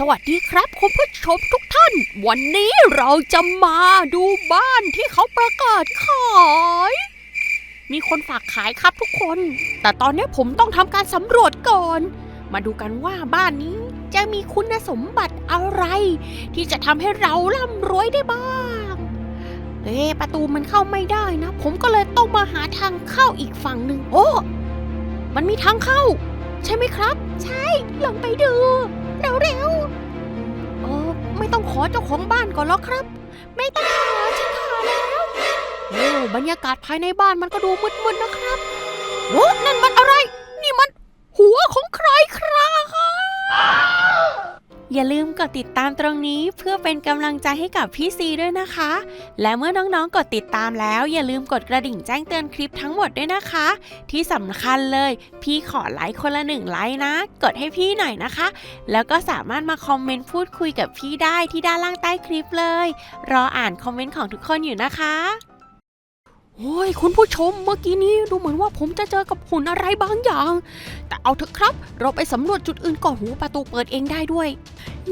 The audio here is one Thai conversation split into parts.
สวัสดีครับคุณผู้ชมทุกท่าน วันนี้เราจะมาดูบ้านที่เขาประกาศขาย มีคนฝากขายครับทุกคน แต่ตอนนี้ผมต้องทำการสำรวจก่อน มาดูกันว่าบ้านนี้จะมีคุณสมบัติอะไร ที่จะทำให้เราร่ำรวยได้บ้างเอ๊ประตูมันเข้าไม่ได้นะ ผมก็เลยต้องมาหาทางเข้าอีกฝั่งหนึ่งโอ้ มันมีทางเข้า ใช่ไหมครับ ใช่ลองไปดู เจ้าของบ้านก่อนหรอกครับ ไม่ต้องขอฉันขอแล้วโอ้บรรยากาศภายในบ้านมันก็ดูมืดๆนะครับโอ้นั่นมันอะไร นี่มันหัวของใครครับ อย่าลืมกดติดตามตรงนี้เพื่อเป็นกำลังใจให้กับพี่ซีด้วยนะคะ และเมื่อน้องๆกดติดตามแล้ว อย่าลืมกดกระดิ่งแจ้งเตือนคลิปทั้งหมดด้วยนะคะ ที่สำคัญเลย พี่ขอไลค์คนละหนึ่งไลค์นะ กดให้พี่หน่อยนะคะ แล้วก็สามารถมาคอมเมนต์พูดคุยกับพี่ได้ที่ด้านล่างใต้คลิปเลย รออ่านคอมเมนต์ของทุกคนอยู่นะคะ โอ้ยคุณผู้ชมเมื่อกี้นี้ดูเหมือนว่าผมจะเจอกับหุ่นอะไรบางอย่าง แต่เอาเถอะครับ เราไปสำรวจจุดอื่นก่อนหูประตูเปิดเองได้ด้วย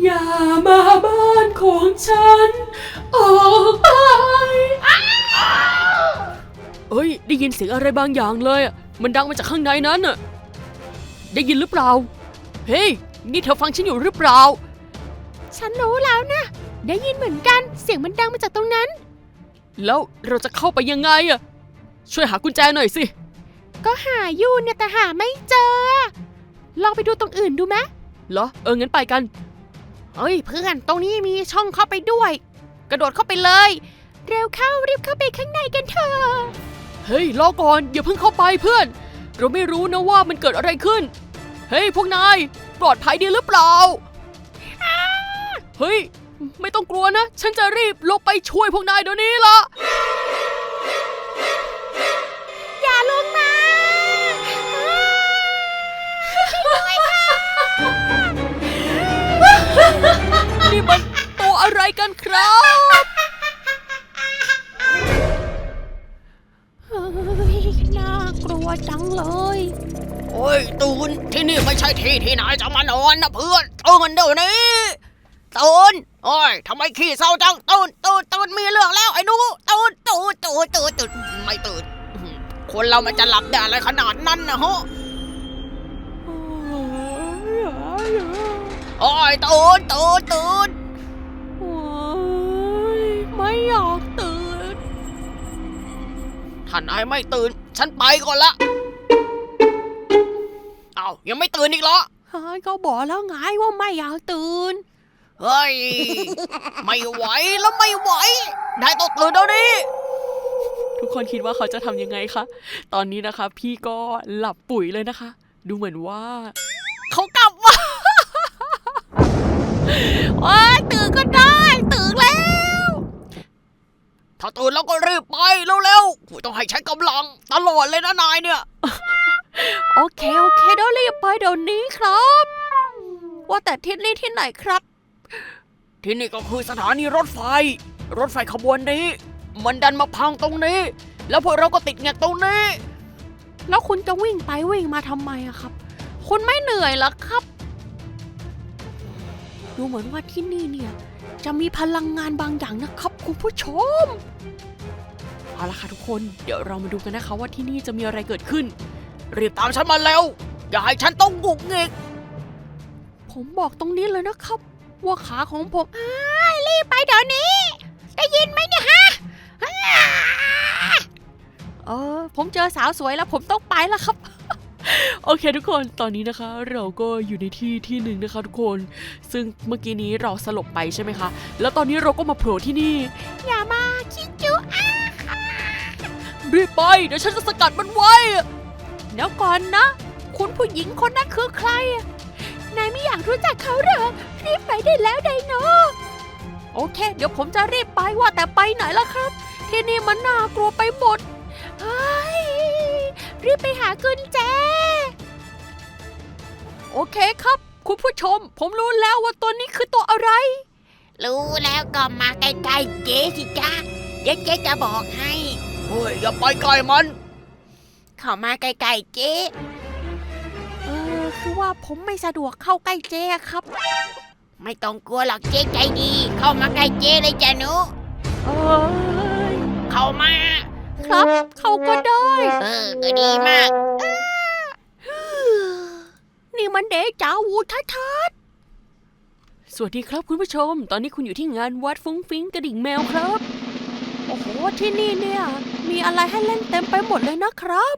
อย่ามาบ้านของฉัน ออกไปเอ้ย ได้ยินเสียงอะไรบางอย่างเลยอะมันดังมาจากข้างในนั้นน่ะได้ยินหรือเปล่า เฮ้ย นี่เธอฟังฉันอยู่หรือเปล่า ฉันรู้แล้วนะ ได้ยินเหมือนกัน เสียงมันดังมาจากตรงนั้น แล้วเราจะเข้าไปยังไงอะช่วยหากุญแจหน่อยสิ ก็หาอยู่เนี่ยแต่หาไม่เจอ ลองไปดูตรงอื่นดูไหมเหรอ เอองั้นไปกัน เฮ้ยเพื่อนตรงนี้มีช่องเข้าไปด้วย กระโดดเข้าไปเลย เร็วเข้ารีบเข้าไปข้างในกันเถอะเฮ้ยรอก่อนอย่าเพิ่งเข้าไปเพื่อน เราไม่รู้นะว่ามันเกิดอะไรขึ้น เฮ้ยพวกนายปลอดภัยดีหรือเปล่า เฮ้ย ไม่ต้องกลัวนะ ฉันจะรีบลงไปช่วยพวกนายเดี๋ยวนี้ละอย่าลงมาช่วยด้วยค่ะนี่มันตัวอะไรกันครับ เฮ้ยน่ากลัวจังเลย โอ้ย ตูนที่นี่ไม่ใช่ที่ที่นายจะมานอนนะเพื่อนตื่นเดี๋ยวนี้ ตูนโอ้ยทำไมขี้เศร้าจังตูนตูนตูนมีเรื่องแล้วไอ้หนูตูนตูนตูนตูนตูนไม่ตื่นอื้อหือคนเรามันจะหลับได้อะไรขนาดนั้นนะฮะโอ้ยตูนตูนตูนโอ้ยไม่อยากตื่นถ้านายไม่ตื่น ฉันไปก่อนละเอ้ายังไม่ตื่นอีกเหรอเฮ้ยก็บอกแล้วไงว่าไม่อยากตื่น เฮ้ย ไม่ไหวแล้วไม่ไหวนายต้องตื่นเดี๋ยวนี้ ทุกคนคิดว่าเขาจะทำยังไงคะ ตอนนี้นะคะ พี่ก็หลับปุ๋ยเลยนะคะ ดูเหมือนว่า เขากลับมาโอ้ยตื่นก็ได้ ตื่นแล้ว ถ้าตื่นแล้วก็รีบไปเร็วๆกูต้องให้ใช้กำลังตลอดเลยนะนายเนี่ย โอเค โอเคเดี๋ยวรีบไปเดี๋ยวนี้ครับ ว่าแต่ที่นี่ที่ไหนครับ ที่นี่ก็คือสถานีรถไฟ รถไฟขบวนนี้ มันดันมาพังตรงนี้ แล้วพวกเราก็ติดแงกตรงนี้ แล้วคุณจะวิ่งไปวิ่งมาทำไมอะครับ คุณไม่เหนื่อยเหรอครับ ดูเหมือนว่าที่นี่เนี่ย จะมีพลังงานบางอย่างนะครับ คุณผู้ชมเอาละค่ะทุกคนเดี๋ยวเรามาดูกันนะคะว่าที่นี่จะมีอะไรเกิดขึ้นรีบตามฉันมาเร็วอย่าให้ฉันต้องกุกงิกผมบอกตรงนี้เลยนะครับ ว่าขาของผมรีบไปเดี๋ยวนี้ ได้ยินไหมเนี่ยฮะเออผมเจอสาวสวยแล้วผมต้องไปแล้วครับ โอเคทุกคนตอนนี้นะคะ เราก็อยู่ในที่ที่หนึ่งนะคะทุกคน ซึ่งเมื่อกี้นี้เราสลบไปใช่ไหมคะ แล้วตอนนี้เราก็มาโผล่ที่นี่ อย่ามาคิดจุอารีบไปเดี๋ยวฉันจะสกัดมันไว้เดี๋ยวก่อนนะ คุณผู้หญิงคนนั้นคือใครนายไม่อยากรู้จักเขาเหรอรีบไปได้แล้ว โอเค เดี๋ยวผมจะรีบไปว่าแต่ไปไหนล่ะครับ ที่นี่มันน่ากลัวไปหมดเฮ้ยรีบไปหากุญแจ โอเคครับ คุณผู้ชม ผมรู้แล้วว่าตัวนี้คือตัวอะไร รู้แล้วก็มาใกล้ๆเจ๊สิจ้าเดี๋ยวเจ๊จะบอกให้เฮ้ยอย่าไปใกล้มัน เข้ามาใกล้ๆเจ๊ เออ คือว่าผมไม่สะดวกเข้าใกล้เจอะครับ ไม่ต้องกลัวหรอกเจ๊ใจดี เข้ามาใกล้เจ๊เลยจ้ะหนูเอ้ยเข้ามา ครับ เขาก็ได้ เออก็ดีมาก นี่มันเดจาวูชัดสวัสดีครับคุณผู้ชม ตอนนี้คุณอยู่ที่งานวัดฟุ้งฟิ้งกระดิ่งแมวครับๆโอ้โห ที่นี่เนี่ย มีอะไรให้เล่นเต็มไปหมดเลยนะครับ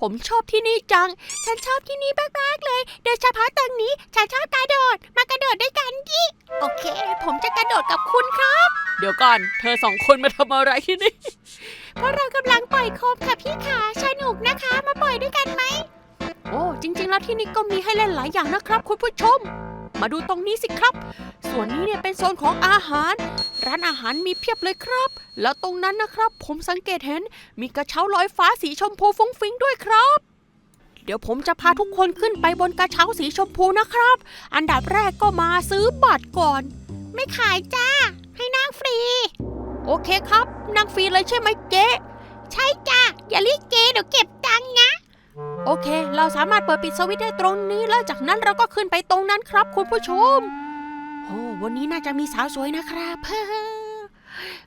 ผมชอบที่นี่จัง ฉันชอบที่นี่มากๆเลย โดยเฉพาะตรงนี้ ฉันชอบกระโดด มากระโดดด้วยกันดิ โอเค ผมจะกระโดดกับคุณครับ เดี๋ยวก่อน เธอสองคนมาทำอะไรที่นี่ เพราะเรากำลังปล่อยโคมค่ะพี่ขาสนุกนะคะ มาปล่อยด้วยกันไหม โอ้ จริง ๆ แล้วที่นี่ก็มีให้เล่นหลายอย่างนะครับ คุณผู้ชม มาดูตรงนี้สิครับ ส่วนนี้เนี่ยเป็นโซนของอาหาร ร้านอาหารมีเพียบเลยครับ แล้วตรงนั้นนะครับ ผมสังเกตเห็นมีกระเช้าลอยฟ้าสีชมพูฟุ้งฟิ้งด้วยครับ เดี๋ยวผมจะพาทุกคนขึ้นไปบนกระเช้าสีชมพูนะครับ อันดับแรกก็มาซื้อบัตรก่อน ไม่ขายจ้า ให้นั่งฟรี โอเคครับ นั่งฟรีเลยใช่ไหมเจ๊ ใช่จ้ะอย่าเรียกเจ๊เดี๋ยวเก็บตังค์นะ โอเค เราสามารถเปิดปิดสวิตช์ได้ตรงนี้แล้วจากนั้นเราก็ขึ้นไปตรงนั้นครับคุณผู้ชม โอ้วันนี้น่าจะมีสาวสวยนะครับ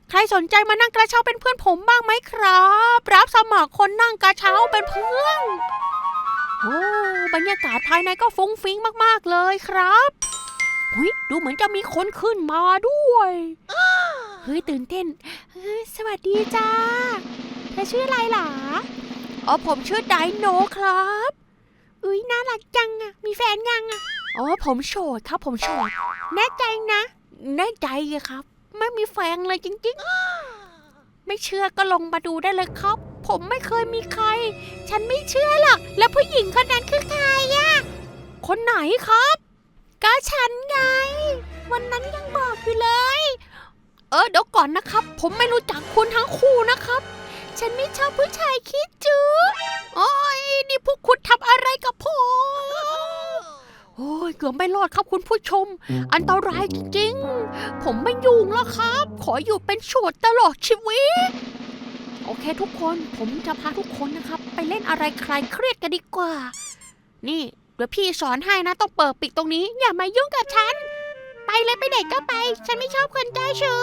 ใครสนใจมานั่งกระเช้าเป็นเพื่อนผมบ้างไหมครับ รับสมัครคนนั่งกระเช้าเป็นเพื่อนโอ้บรรยากาศภายในก็ฟุ้งฟิ้งมากๆเลยครับหุยดูเหมือนจะมีคนขึ้นมาด้วยเฮ้ยตื่นเต้นเฮ้ยสวัสดีจ้าเธอชื่ออะไรหรอ อ๋อผมชื่อไดโนครับ อุ้ยน่ารักจังอะมีแฟนยังอะอ๋อผมโสดครับ ผมโสดแน่ใจนะ แน่ใจครับ ไม่มีแฟนเลยจริงๆ ไม่เชื่อก็ลงมาดูได้เลยครับ ผมไม่เคยมีใคร ฉันไม่เชื่อหรอกแล้วผู้หญิงคนนั้นคือใครอะคนไหนครับ ก็ฉันไง วันนั้นยังบอกอยู่เลย เออเดี๋ยวก่อนนะครับ ผมไม่รู้จักคุณทั้งคู่นะครับ ฉันไม่ชอบผู้ชายคิดจื้อโอ้ยนี่พวกคุณทำอะไรกับผม โอ้ยเกือบไม่รอดครับคุณผู้ชม อันตรายจริงๆ ผมไม่ยุ่งแล้วครับ ขออยู่เป็นโฉดตลอดชีวิต โอเคทุกคนผมจะพาทุกคนนะครับ ไปเล่นอะไรคลายเครียดกันดีกว่า นี่เดี๋ยวพี่สอนให้นะต้องเปิดปิดตรงนี้ อย่ามายุ่งกับฉัน ไปเลยไปไหนก็ไป ฉันไม่ชอบคนเจ้าชู้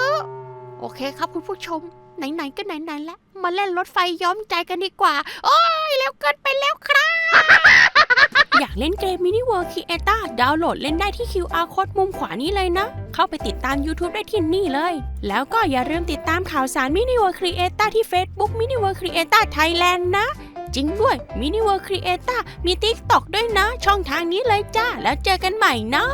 โอเคครับคุณผู้ชม ไหนๆก็ไหนๆแล้วมาเล่นรถไฟย้อมใจกันดีกว่า โอ้ยแล้วเกินไปแล้วครับอยากเล่นเกม Mini World Creator ดาวน์โหลดเล่นได้ที่ QR Code มุมขวานี้เลยนะ เข้าไปติดตาม YouTube ได้ที่นี่เลย แล้วก็อย่าลืมติดตามข่าวสาร Mini World Creator ที่ Facebook Mini World Creator Thailand นะ จริงด้วย Mini World Creator มี TikTok ด้วยนะ ช่องทางนี้เลยจ้า แล้วเจอกันใหม่นะ